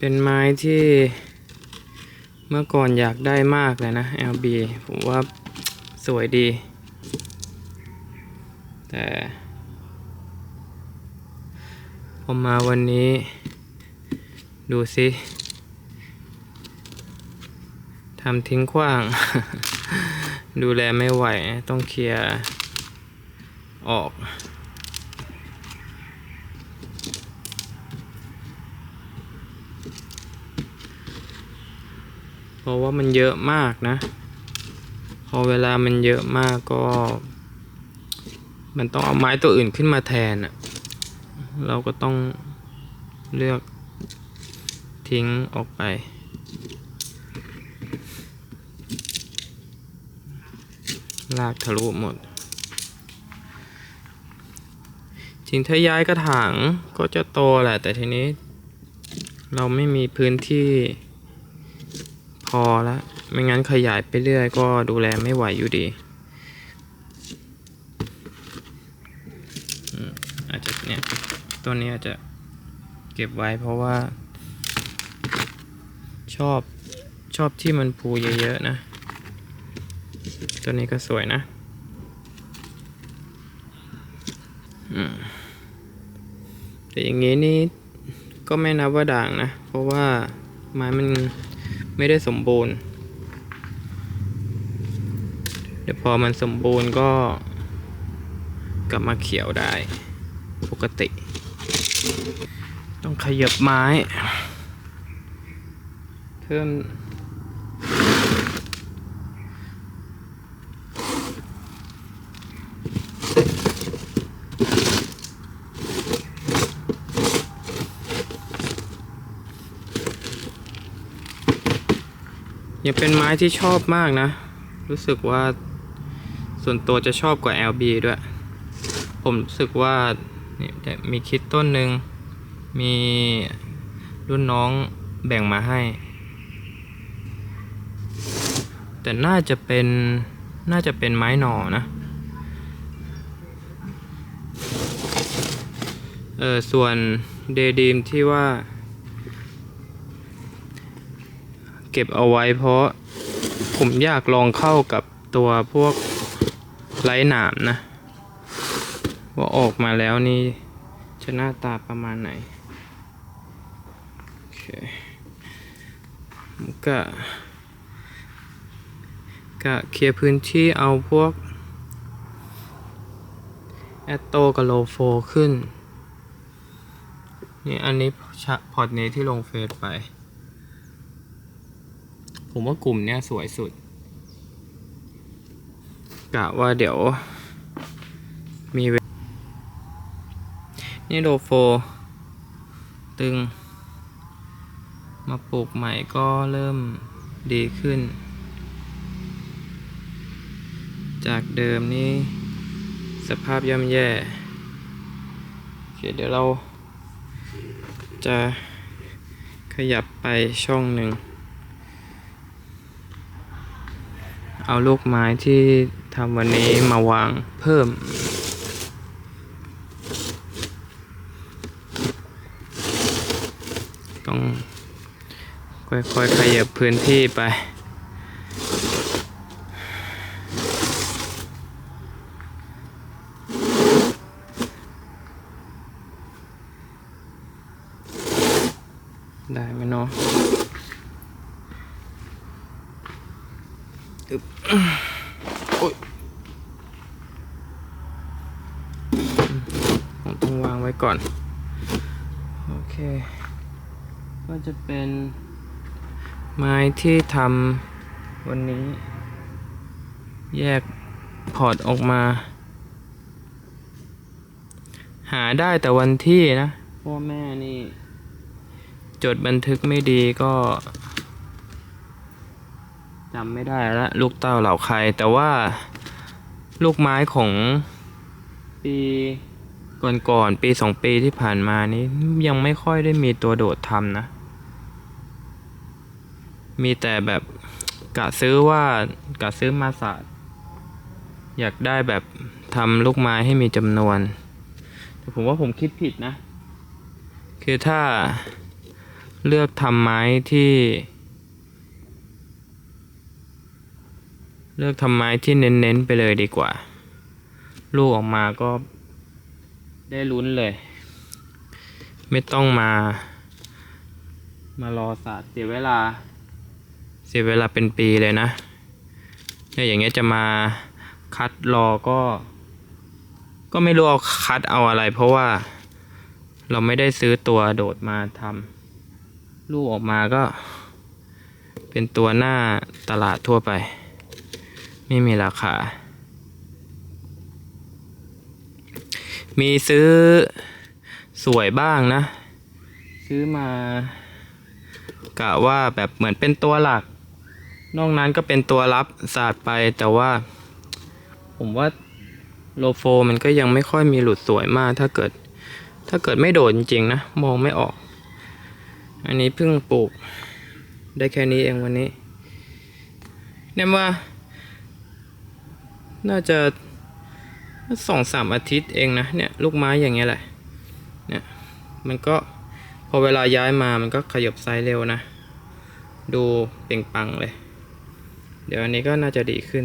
เป็นไม้ที่เมื่อก่อนอยากได้มากเลยนะ LB ผมว่าสวยดี แต่พอมาวันนี้ ดูสิทำทิ้งขว้าง ดูแลไม่ไหว ต้องเคลียร์ออก ราะว่ามันเยอะมากนะ พอเวลามันเยอะมากก็ มันต้องเอาไม้ตัวอื่นขึ้นมาแทนอะเราก็ต้องเลือกทิ้งออกไป ลากทะลุหมดจริงถ้าย้ายกระถางก็จะโตแหละแต่ทีนี้ เราไม่มีพื้นที่ พอแล้วไม่งั้นขยายไปเรื่อยก็ดูแลไม่ไหวอยู่ดี อาจจะเนี่ยตัวนี้อาจจะเก็บไว้เพราะว่า ชอบชอบที่มันพูเยอะๆนะ ตัวนี้ก็สวยนะแต่อย่างงี้นี่ก็ไม่นับว่าด่างนะ เพราะว่าไม้มัน ไม่ได้สมบูรณ์ เดี๋ยวพอมันสมบูรณ์ก็กลับมาเขียวได้ ปกติ ต้องขยับไม้ เพิ่ม ยังเป็นไม้ที่ชอบมากนะ รู้สึกว่าส่วนตัวจะชอบกว่า LB ด้วย ผมรู้สึกว่าเนี่ยแต่มีคิดต้นหนึ่งมีรุ่นน้องแบ่งมาให้ แต่น่าจะเป็นน่าจะเป็นไม้หน่อนะเออส่วนเดดีมที่ว่า เก็บเอาไว้เพราะผมอยากลองเข้ากับตัวพวกไร้หนามนะ ว่าออกมาแล้วนี่จะหน้าตาประมาณไหน โอเคก็ก็เคลียร์พื้นที่เอาพวก แอตโตกับโลโฟขึ้น นี่อันนี้พอร์ตนี้ที่ลงเฟซไป ผมว่ากลุ่มเนี้ยสวยสุดกะว่าเดี๋ยว มีเวนี่โดโฟ ตึง มาปลูกใหม่ก็เริ่มดีขึ้น จากเดิมนี่สภาพย่ำแย่โอเคเดี๋ยวเราจะขยับไปช่องหนึ่ง เอาลูกไม้ที่ทำวันนี้มาวางเพิ่ม ต้องค่อยๆขยับพื้นที่ไปได้ไหมเนาะ อึบโอ๊ยผมต้องวางไว้ก่อน โอเค ก็จะเป็นไม้ที่ทำวันนี้ แยกพอร์ตออกมา หาได้แต่วันที่นะพ่อแม่นี่ จดบันทึกไม่ดีก็ จำไม่ได้ละลูกเต้าเหล่าใคร แต่ว่าลูกไม้ของปีก่อนๆปีสองปีที่ผ่านมานี้ยังไม่ค่อยได้มีตัวโดดทำนะ มีแต่แบบกะซื้อว่ากะซื้อมาสาดอยากได้แบบทำลูกไม้ให้มีจำนวน แต่ผมว่าผมคิดผิดนะ คือถ้าเลือกทำไม้ที่ เลือกทำไม้ที่เน้นๆไปเลยดีกว่า ลูกออกมาก็ได้ลุ้นเลย ไม่ต้องมา มารอศาสตร์เสียเวลา เสียเวลาเป็นปีเลยนะเนี่ยอย่างเงี้ยจะมาคัดรอก็ ก็ไม่รู้เอาคัดเอาอะไร เพราะว่าเราไม่ได้ซื้อตัวโดดมาทำลูกออกมาก็ เป็นตัวหน้าตลาดทั่วไป ไม่มีราคา มีซื้อสวยบ้างนะ ซื้อมากะว่าแบบเหมือนเป็นตัวหลัก นอกนั้นก็เป็นตัวรับศาสตร์ไปแต่ว่า ผมว่าโลโฟมันก็ยังไม่ค่อยมีหลุดสวยมากถ้าเกิด ถ้าเกิดไม่โดดจริงๆนะ มองไม่ออก อันนี้เพิ่งปลูก ได้แค่นี้เองวันนี้เนี่ยว่า น่าจะสองสามอาทิตย์เองนะเนี่ยลูกไม้อย่างเงี้ยแหละเนี่ยมันก็พอเวลาย้ายมามันก็ขยบไซส์เร็วนะ ดูเปล่งปังเลย เดี๋ยวอันนี้ก็น่าจะดีขึ้น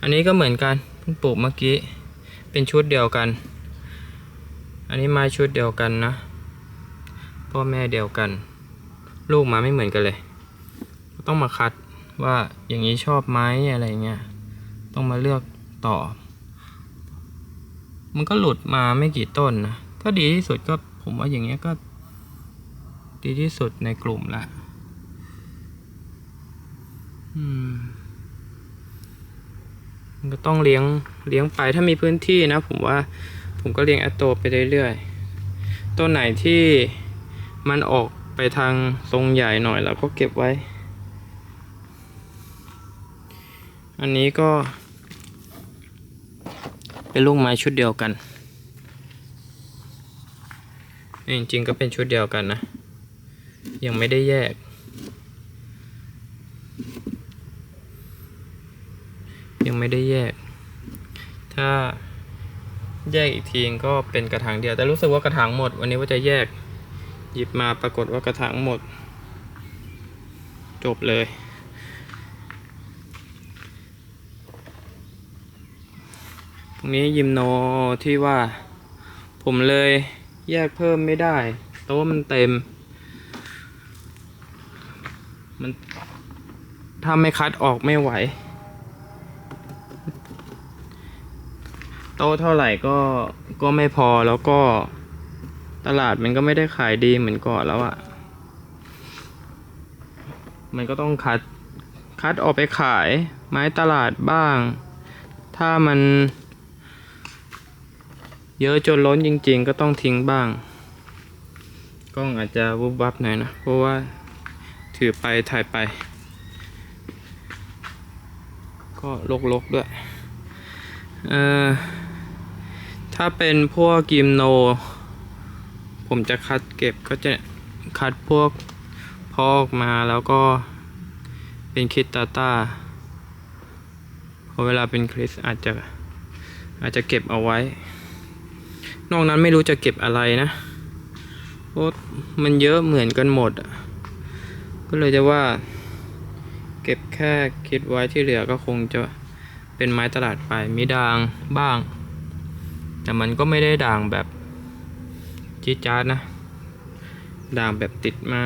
อันนี้ก็เหมือนกันเพิ่งปลูกเมื่อกี้เป็นชุดเดียวกัน อันนี้ไม้ชุดเดียวกันนะ พ่อแม่เดียวกัน ลูกมาไม่เหมือนกันเลย ต้องมาคัดว่าอย่างนี้ชอบไหมอะไรเงี้ย ต้องมาเลือกต่อ มันก็หลุดมาไม่กี่ต้นนะก็ดีที่สุดก็ผมว่าอย่างเงี้ยก็ ดีที่สุดในกลุ่มละอืมมันก็ต้องเลี้ยงเลี้ยงไปถ้ามีพื้นที่นะ ผมว่าผมก็เลี้ยงแอตโตไปเรื่อยๆต้นไหนที่มันออกไปทางทรงใหญ่หน่อยเราก็เก็บไว้ อันนี้ก็ เป็นลูกไม้ชุดเดียวกันจริงๆก็เป็นชุดเดียวกันนะ ยังไม่ได้แยก ยังไม่ได้แยก ถ้าแยกอีกทีก็เป็นกระถางเดียว แต่รู้สึกว่ากระถางหมด วันนี้ว่าจะแยก หยิบมาปรากฏว่ากระถางหมด จบเลย ตรง นี้ยิมโนที่ว่า ผมเลยแยกเพิ่มไม่ได้ โต๊ะมันเต็ม มันถ้าไม่คัดออกไม่ไหว โต๊ะเท่าไหร่ก็ก็ไม่พอแล้วก็ตลาดมันก็ไม่ได้ขายดีเหมือนก่อนแล้วอะ่ะ มันก็ต้องคัดคัดออกไปขายไม้ตลาดบ้าง ถ้ามัน เยอะจนล้นจริง ๆ ก็ต้องทิ้งบ้าง กล้องอาจจะวุบวับหน่อยนะ เพราะว่าถือไปถ่ายไป ก็ลกๆด้วย เอ่อ ถ้าเป็นพวกกิมโน ผมจะคัดเก็บก็จะคัดพวกพอกมาแล้วก็เป็นคิดตาตาพอเวลาเป็นคริสอาจจะอาจจะเก็บเอาไว้ นอกนั้นไม่รู้จะเก็บอะไรนะเพราะมันเยอะเหมือนกันหมดก็เลยจะว่า เก็บแค่คิดไว้ที่เหลือก็คงจะเป็นไม้ตลาดไปมีด่างบ้าง แต่มันก็ไม่ได้ด่างแบบจี๊ดจ๊าดนะ ด่างแบบติดมา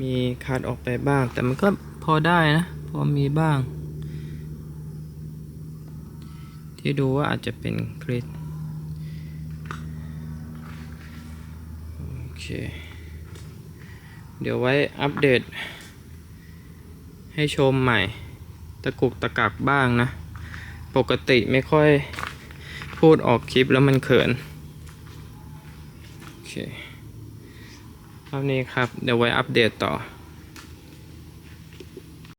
มีขาดออกไปบ้าง แต่มันก็พอได้นะ พอมีบ้าง ที่ดูว่าอาจจะเป็นคริสโอเค เดี๋ยวไว้อัปเดต ให้ชมใหม่ ตะกุกตะกักบ้างนะ ปกติไม่ค่อยพูดออกคลิปแล้วมันเขิน โอเครอบนี้ครับ เดี๋ยวไว้อัปเดตต่อ